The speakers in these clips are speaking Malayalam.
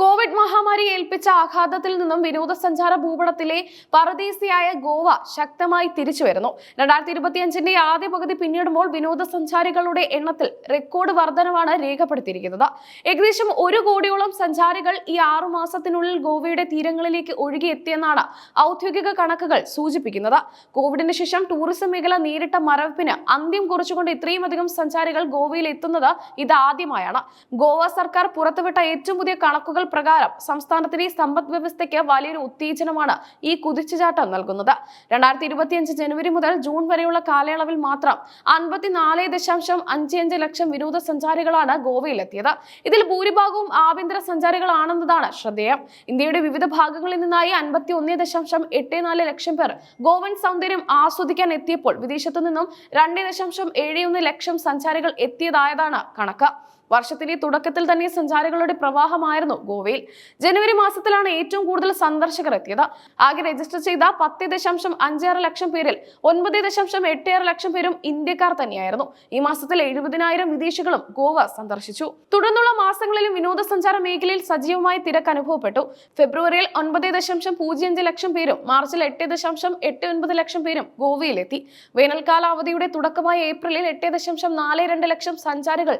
കോവിഡ് മഹാമാരി ഏൽപ്പിച്ച ആഘാതത്തിൽ നിന്നും വിനോദസഞ്ചാര ഭൂപടത്തിലെ പറദീസിയായ ഗോവ ശക്തമായി തിരിച്ചു വരുന്നു രണ്ടായിരത്തി ഇരുപത്തിയഞ്ചിന്റെ ആദ്യ പകുതി പിന്നിടുമ്പോൾ വിനോദസഞ്ചാരികളുടെ എണ്ണത്തിൽ റെക്കോർഡ് വർധനവാണ് രേഖപ്പെടുത്തിയിരിക്കുന്നത്. ഏകദേശം ഒരു കോടിയോളം സഞ്ചാരികൾ ഈ ആറു മാസത്തിനുള്ളിൽ ഗോവയുടെ തീരങ്ങളിലേക്ക് ഒഴുകിയെത്തിയെന്നാണ് ഔദ്യോഗിക കണക്കുകൾ സൂചിപ്പിക്കുന്നത്. കോവിഡിന് ശേഷം ടൂറിസം മേഖല നേരിട്ട മരവിപ്പിന് അന്ത്യം കുറിച്ചുകൊണ്ട് ഇത്രയും അധികം സഞ്ചാരികൾ ഗോവയിൽ എത്തുന്നത് ഇതാദ്യമായാണ്. ഗോവ സർക്കാർ പുറത്തുവിട്ട ഏറ്റവും പുതിയ കണക്കുകൾ പ്രകാരം സംസ്ഥാനത്തിന്റെ സമ്പദ് വ്യവസ്ഥയ്ക്ക് വലിയൊരു ഉത്തേജനമാണ് ഈ കുതിച്ചുചാട്ടം നൽകുന്നത്. രണ്ടായിരത്തി ഇരുപത്തിയഞ്ച് ജനുവരി മുതൽ ജൂൺ വരെയുള്ള കാലയളവിൽ മാത്രം അൻപത്തിനാല് ദശാംശം അഞ്ച് അഞ്ച് ലക്ഷം വിനോദസഞ്ചാരികളാണ് ഗോവയിലെത്തിയത്. ഇതിൽ ഭൂരിഭാഗവും ആഭ്യന്തര സഞ്ചാരികളാണെന്നതാണ് ശ്രദ്ധേയം. ഇന്ത്യയുടെ വിവിധ ഭാഗങ്ങളിൽ നിന്നായി അൻപത്തി ഒന്ന് ദശാംശം എട്ട് നാല് ലക്ഷം പേർ ഗോവൻ സൗന്ദര്യം ആസ്വദിക്കാൻ എത്തിയപ്പോൾ വിദേശത്തു നിന്നും രണ്ട് ദശാംശം ഏഴ് ഒന്ന് ലക്ഷം സഞ്ചാരികൾ എത്തിയതായതാണ് കണക്ക്. വർഷത്തിന്റെ തുടക്കത്തിൽ തന്നെ സഞ്ചാരികളുടെ പ്രവാഹമായിരുന്നു ഗോവയിൽ. ജനുവരി മാസത്തിലാണ് ഏറ്റവും കൂടുതൽ സന്ദർശകർ എത്തിയത്. ആകെ രജിസ്റ്റർ ചെയ്ത പത്ത് ദശാംശം അഞ്ചാറ് ലക്ഷം പേരിൽ ഒൻപത് ദശാംശം എട്ട് ആറ് ലക്ഷം പേരും ഇന്ത്യക്കാർ തന്നെയായിരുന്നു. ഈ മാസത്തിൽ എഴുപതിനായിരം വിദേശികളും ഗോവ സന്ദർശിച്ചു. തുടർന്നുള്ള മാസങ്ങളിലും വിനോദസഞ്ചാര മേഖലയിൽ സജീവമായി തിരക്ക് അനുഭവപ്പെട്ടു. ഫെബ്രുവരിയിൽ ഒൻപത് ദശാംശം പൂജ്യം അഞ്ച് ലക്ഷം പേരും മാർച്ചിൽ എട്ട് ദശാംശം എട്ട് ഒൻപത് ലക്ഷം പേരും ഗോവയിലെത്തി. വേനൽക്കാലാവധിയുടെ തുടക്കമായ ഏപ്രിലിൽ എട്ട് ദശാംശം നാല് രണ്ട് ലക്ഷം സഞ്ചാരികൾ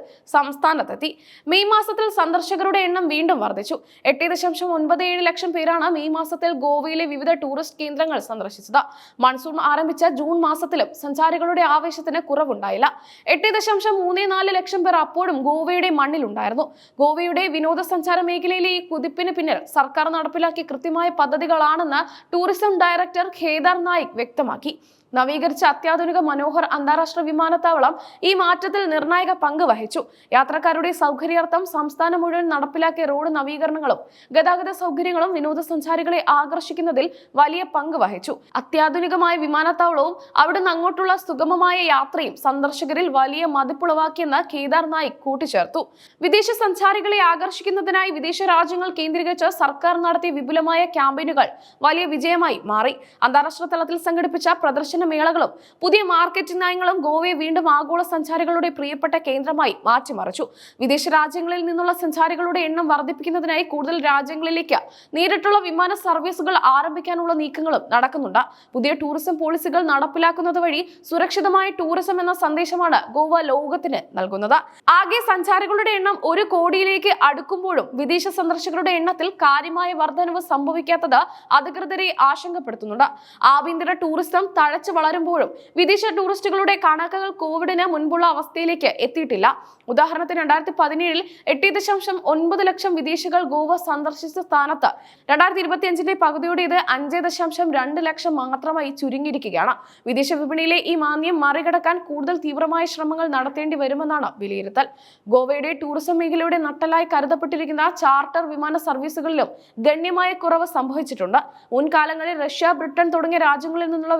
സംസ്ഥാനത്തെത്തി മെയ് മാസത്തിൽ സന്ദർശകരുടെ എണ്ണം വീണ്ടും വർദ്ധിച്ചു. എട്ട് ദശാംശം ഒൻപത് ഏഴ് ലക്ഷം പേരാണ് മെയ് മാസത്തിൽ ഗോവയിലെ വിവിധ ടൂറിസ്റ്റ് കേന്ദ്രങ്ങൾ സന്ദർശിച്ചത്. മൺസൂൺ ആരംഭിച്ച ജൂൺ മാസത്തിലും സഞ്ചാരികളുടെ ആവേശത്തിന് കുറവുണ്ടായില്ല. എട്ട് ദശാംശം മൂന്ന് നാല് ലക്ഷം പേർ അപ്പോഴും ഗോവയുടെ മണ്ണിലുണ്ടായിരുന്നു ഗോവയുടെ വിനോദസഞ്ചാര മേഖലയിലെ ഈ കുതിപ്പിന് പിന്നിൽ സർക്കാർ നടപ്പിലാക്കിയ കൃത്യമായ പദ്ധതികളാണെന്ന് ടൂറിസം ഡയറക്ടർ ഖേദാർ നായിക് വ്യക്തമാക്കി. നവീകരിച്ച അത്യാധുനിക മനോഹർ അന്താരാഷ്ട്ര വിമാനത്താവളം ഈ മാറ്റത്തിൽ നിർണായക പങ്ക് വഹിച്ചു. യാത്രക്കാരുടെ സൗകര്യാർത്ഥം സംസ്ഥാനം മുഴുവൻ നടപ്പിലാക്കിയ റോഡ് നവീകരണങ്ങളും ഗതാഗത സൗകര്യങ്ങളും വിനോദസഞ്ചാരികളെ ആകർഷിക്കുന്നതിൽ വലിയ പങ്ക് വഹിച്ചു. അത്യാധുനികമായ വിമാനത്താവളവും അവിടുന്ന് അങ്ങോട്ടുള്ള സുഗമമായ യാത്രയും സന്ദർശകരിൽ വലിയ മതിപ്പുളവാക്കിയെന്ന് കേദാർ നായിക് കൂട്ടിച്ചേർത്തു. വിദേശ സഞ്ചാരികളെ ആകർഷിക്കുന്നതിനായി വിദേശ രാജ്യങ്ങൾ കേന്ദ്രീകരിച്ച് സർക്കാർ നടത്തിയ വിപുലമായ ക്യാമ്പയിനുകൾ വലിയ വിജയമായി മാറി. അന്താരാഷ്ട്ര തലത്തിൽ സംഘടിപ്പിച്ച പ്രദർശന മേളകളും പുതിയ മാർക്കറ്റിംഗ് നയങ്ങളും ഗോവയെ വീണ്ടും ആഗോള സഞ്ചാരികളുടെ പ്രിയപ്പെട്ട കേന്ദ്രമായി മാറ്റിമറിച്ചു. വിദേശ രാജ്യങ്ങളിൽ നിന്നുള്ള സഞ്ചാരികളുടെ എണ്ണം വർദ്ധിപ്പിക്കുന്നതിനായി കൂടുതൽ രാജ്യങ്ങളിലേക്ക് നേരിട്ടുള്ള വിമാന സർവീസുകൾ ആരംഭിക്കാനുള്ള നീക്കങ്ങളും നടക്കുന്നുണ്ട്. പുതിയ ടൂറിസം പോളിസികൾ നടപ്പിലാക്കുന്നത് വഴി സുരക്ഷിതമായ ടൂറിസം എന്ന സന്ദേശമാണ് ഗോവ ലോകത്തിന് നൽകുന്നത്. ആകെ സഞ്ചാരികളുടെ എണ്ണം ഒരു കോടിയിലേക്ക് അടുക്കുമ്പോഴും വിദേശ സന്ദർശകരുടെ എണ്ണത്തിൽ കാര്യമായ വർധനവ് സംഭവിക്കാത്തത് അധികൃതരെ ആശങ്കപ്പെടുത്തുന്നുണ്ട്. ആഭ്യന്തര ടൂറിസം തഴച്ചു വളരുമ്പോഴും വിദേശ ടൂറിസ്റ്റുകളുടെ കണക്കുകൾ കോവിഡിന് മുൻപുള്ള അവസ്ഥയിലേക്ക് എത്തിയിട്ടില്ല. ഉദാഹരണത്തിന് രണ്ടായിരത്തി പതിനേഴിൽ എട്ട് ദശാംശം ഒൻപത് ലക്ഷം വിദേശികൾ ഗോവ സന്ദർശിച്ച സ്ഥാനത്ത്. രണ്ടായിരത്തി ഇരുപത്തിയഞ്ചിന്റെ പകുതിയോടെ ഇത് അഞ്ച് ദശാംശം രണ്ട് ലക്ഷം മാത്രമായി ചുരുങ്ങിയിരിക്കുകയാണ്. വിദേശ വിപണിയിലെ ഈ മാന്ദ്യം മറികടക്കാൻ കൂടുതൽ തീവ്രമായ ശ്രമങ്ങൾ നടത്തേണ്ടി വരുമെന്നാണ് വിലയിരുത്തൽ. ഗോവയുടെ ടൂറിസം മേഖലയുടെ നട്ടലായി കരുതപ്പെട്ടിരിക്കുന്ന ചാർട്ടർ വിമാന സർവീസുകളിലും ഗണ്യമായ കുറവ് സംഭവിച്ചിട്ടുണ്ട്. മുൻകാലങ്ങളിൽ റഷ്യ ബ്രിട്ടൻ തുടങ്ങിയ രാജ്യങ്ങളിൽ നിന്നുള്ള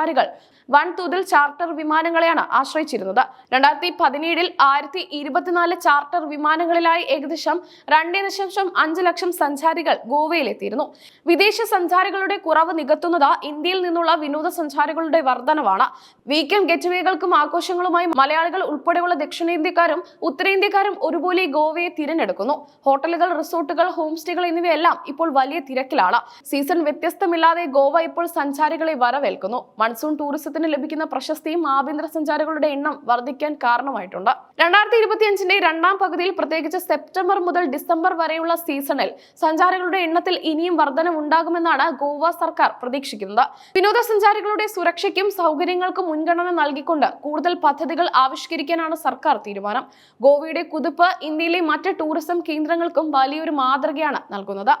വിനോദസഞ്ചാരികൾ വൻതോതിൽ ചാർട്ടർ വിമാനങ്ങളെയാണ് ആശ്രയിച്ചിരുന്നത്. രണ്ടായിരത്തി പതിനേഴിൽ ആയിരത്തി ഇരുപത്തിനാല് ചാർട്ടർ വിമാനങ്ങളിലായി ഏകദേശം രണ്ട് ദശാംശം അഞ്ച് ലക്ഷം സഞ്ചാരികൾ ഗോവയിലെത്തിയിരുന്നു. വിദേശ സഞ്ചാരികളുടെ കുറവ് നികത്തുന്നത് ഇന്ത്യയിൽ നിന്നുള്ള വിനോദസഞ്ചാരികളുടെ വർധനവാണ്. വീക്കെൻഡ് ഗെറ്റ്വേകൾക്കും ആഘോഷങ്ങളുമായി മലയാളികൾ ഉൾപ്പെടെയുള്ള ദക്ഷിണേന്ത്യക്കാരും ഉത്തരേന്ത്യക്കാരും ഒരുപോലെ ഗോവയെ തിരഞ്ഞെടുക്കുന്നു. ഹോട്ടലുകൾ റിസോർട്ടുകൾ ഹോം സ്റ്റേകൾ എന്നിവയെല്ലാം ഇപ്പോൾ വലിയ തിരക്കിലാണ്. സീസൺ വ്യത്യസ്തമില്ലാതെ ഗോവ ഇപ്പോൾ സഞ്ചാരികളെ വരവേൽക്കുന്നു. മൺസൂൺ ടൂറിസത്തിന് ലഭിക്കുന്ന പ്രശസ്തിയും ആഭ്യന്തര സഞ്ചാരികളുടെ എണ്ണം വർദ്ധിക്കാൻ കാരണമായിട്ടുണ്ട്. രണ്ടായിരത്തി ഇരുപത്തിയഞ്ചിന്റെ രണ്ടാം പകുതിയിൽ പ്രത്യേകിച്ച് സെപ്റ്റംബർ മുതൽ ഡിസംബർ വരെയുള്ള സീസണിൽ സഞ്ചാരികളുടെ എണ്ണത്തിൽ ഇനിയും വർധനമുണ്ടാകുമെന്നാണ് ഗോവ സർക്കാർ പ്രതീക്ഷിക്കുന്നത്. വിനോദസഞ്ചാരികളുടെ സുരക്ഷയ്ക്കും സൗകര്യങ്ങൾക്കും മുൻഗണന നൽകിക്കൊണ്ട് കൂടുതൽ പദ്ധതികൾ ആവിഷ്കരിക്കാനാണ് സർക്കാർ തീരുമാനം. ഗോവയുടെ കുതിപ്പ് ഇന്ത്യയിലെ മറ്റ് ടൂറിസം കേന്ദ്രങ്ങൾക്കും വലിയൊരു മാതൃകയാണ് നൽകുന്നത്.